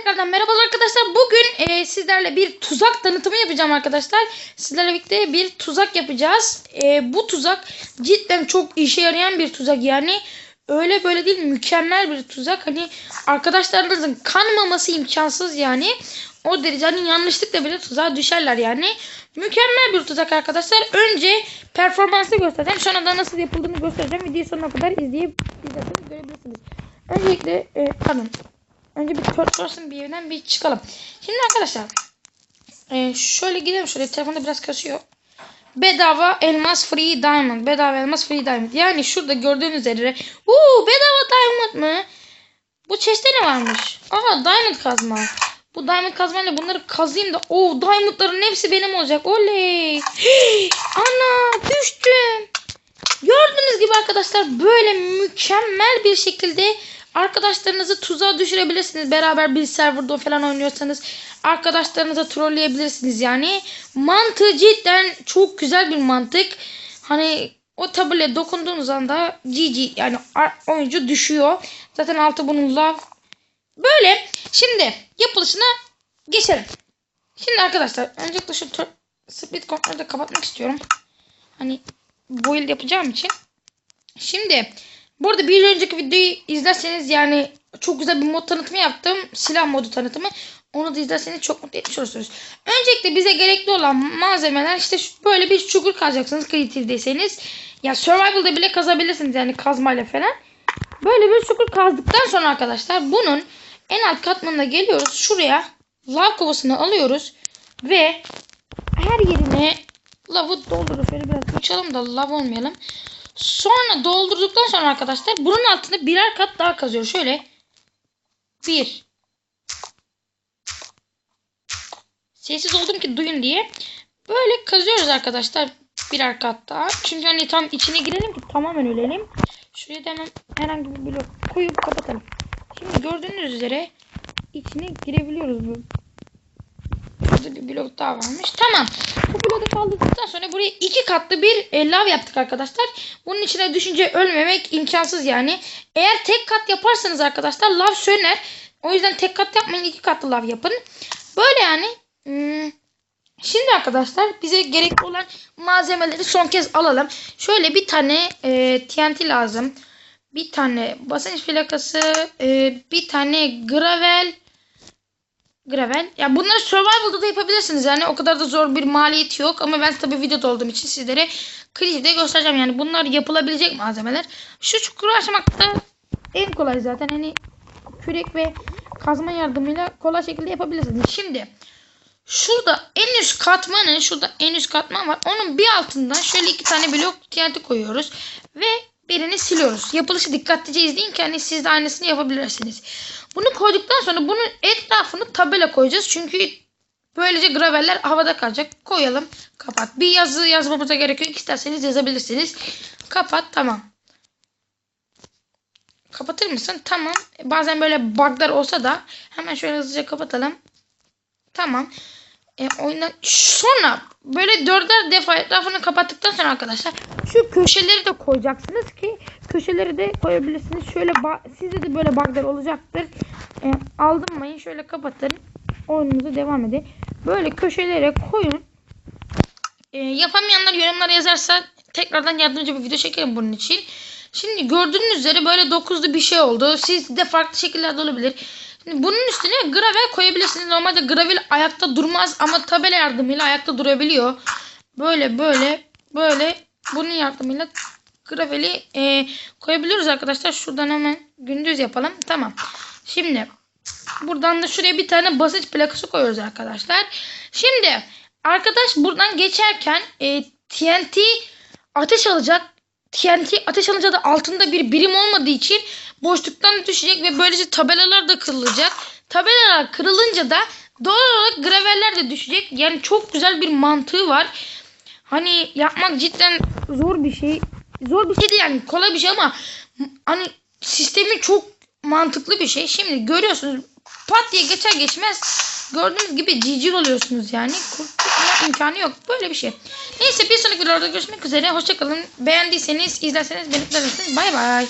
tekrardan merhabalar arkadaşlar. Bugün e, sizlerle bir tuzak tanıtımı yapacağım arkadaşlar. Sizlerle birlikte bir tuzak yapacağız. E, bu tuzak cidden çok işe yarayan bir tuzak yani. Öyle böyle değil mükemmel bir tuzak. Hani arkadaşlarınızın kanmaması imkansız yani. O derece hani yanlışlıkla bile tuzağa düşerler yani. Mükemmel bir tuzak arkadaşlar. Önce performansı göstereceğim. Sonra da nasıl yapıldığını göstereceğim. Videoyu sonuna kadar izleyip izlerseniz görebilirsiniz. Öncelikle e, pardon. Önce bir person bir evden bir çıkalım. Şimdi arkadaşlar e, şöyle gidelim şöyle telefonda biraz kasıyor. Bedava elmas free diamond. Bedava elmas free diamond. Yani şurada gördüğünüz üzere. Uuu bedava diamond mı? Bu chest'te ne varmış? Aha diamond kazma. Bu diamond kazmayla bunları kazayım da. Oo diamondların hepsi benim olacak. Oley. Ana düştüm. Gördüğünüz gibi arkadaşlar böyle mükemmel bir şekilde arkadaşlarınızı tuzağa düşürebilirsiniz. Beraber bir serverda falan oynuyorsanız arkadaşlarınıza trolleyebilirsiniz yani. Mantığı cidden çok güzel bir mantık. Hani o tabule dokunduğunuz anda GG yani oyuncu düşüyor. Zaten altı bunun love. Böyle. Şimdi yapılışına geçelim. Şimdi arkadaşlar öncelikle şu split kontrolü de kapatmak istiyorum. Hani build yapacağım için. Şimdi burada bir önceki videoyu izlerseniz yani çok güzel bir mod tanıtımı yaptım. Silah modu tanıtımı. Onu da izlerseniz çok mutlu etmiş olursunuz. Öncelikle bize gerekli olan malzemeler işte böyle bir çukur kazacaksınız kreatifdeyseniz. Ya survival'da bile kazabilirsiniz yani kazmayla falan. Böyle bir çukur kazdıktan sonra arkadaşlar bunun en alt katmanına geliyoruz. Şuraya lav kovasını alıyoruz ve her yerine lavı doldurup şöyle biraz uçalım da lav olmayalım. Sonra doldurduktan sonra arkadaşlar bunun altında birer kat daha kazıyor. Şöyle bir sessiz oldum ki duyun diye. Böyle kazıyoruz arkadaşlar birer kat daha. Çünkü hani tam içine girelim ki tamamen ölelim. Şuraya da herhangi bir blok koyup kapatalım. Şimdi gördüğünüz üzere içine girebiliyoruz bu. Burada bir blok daha varmış. Tamam. Bu bloku kaldırdıktan sonra buraya iki katlı bir e, lav yaptık arkadaşlar. Bunun içine düşünce ölmemek imkansız yani. Eğer tek kat yaparsanız arkadaşlar lav söner. O yüzden tek kat yapmayın iki katlı lav yapın. Böyle yani. Hmm. Şimdi arkadaşlar bize gerekli olan malzemeleri son kez alalım. Şöyle bir tane e, TNT lazım. Bir tane basınç plakası. E, bir tane gravel. Gravel. Ya bunları survival'da da yapabilirsiniz. Yani o kadar da zor bir maliyeti yok. Ama ben tabii videoda olduğum için sizlere klipte göstereceğim. Yani bunlar yapılabilecek malzemeler. Şu çukuru açmak da en kolay zaten. Hani kürek ve kazma yardımıyla kolay şekilde yapabilirsiniz. Şimdi şurada en üst katmanın şurada en üst katman var. Onun bir altından şöyle iki tane blok TNT koyuyoruz. Ve birini siliyoruz. Yapılışı dikkatlice izleyin ki hani siz de aynısını yapabilirsiniz. Bunu koyduktan sonra bunun etrafını tabela koyacağız. Çünkü böylece graveller havada kalacak. Koyalım. Kapat. Bir yazı yazmamıza gerek yok. İsterseniz yazabilirsiniz. Kapat. Tamam. Kapatır mısın? Tamam. Bazen böyle buglar olsa da hemen şöyle hızlıca kapatalım. Tamam. E, oyundan sonra böyle dörder defa etrafını kapattıktan sonra arkadaşlar şu köşeleri de koyacaksınız ki köşeleri de koyabilirsiniz. Şöyle sizde de böyle buglar olacaktır. E, aldırmayın. Şöyle kapatın. Oyununuza devam edin. Böyle köşelere koyun. E, yapamayanlar yorumlara yazarsa tekrardan yardımcı bir video çekerim bunun için. Şimdi gördüğünüz üzere böyle dokuzlu bir şey oldu. Siz de farklı şekillerde olabilir. Şimdi bunun üstüne gravel koyabilirsiniz. Normalde gravel ayakta durmaz ama tabela yardımıyla ayakta durabiliyor. Böyle böyle böyle bunun yardımıyla graveli e, koyabiliyoruz arkadaşlar. Şuradan hemen gündüz yapalım. Tamam. Şimdi buradan da şuraya bir tane basınç plakası koyuyoruz arkadaşlar. Şimdi arkadaş buradan geçerken e, TNT ateş alacak. TNT ateş alınca da altında bir birim olmadığı için boşluktan düşecek ve böylece tabelalar da kırılacak. Tabelalar kırılınca da doğal olarak graveller de düşecek. Yani çok güzel bir mantığı var. Hani yapmak cidden zor bir şey. Zor bir şey değil yani kolay bir şey ama hani sistemi çok mantıklı bir şey. Şimdi görüyorsunuz pat diye geçer geçmez gördüğünüz gibi cicil oluyorsunuz yani. Kurtulma imkanı yok. Böyle bir şey. Neyse bir sonraki videoda görüşmek üzere. Hoşçakalın. Beğendiyseniz izlerseniz beni Bay bay.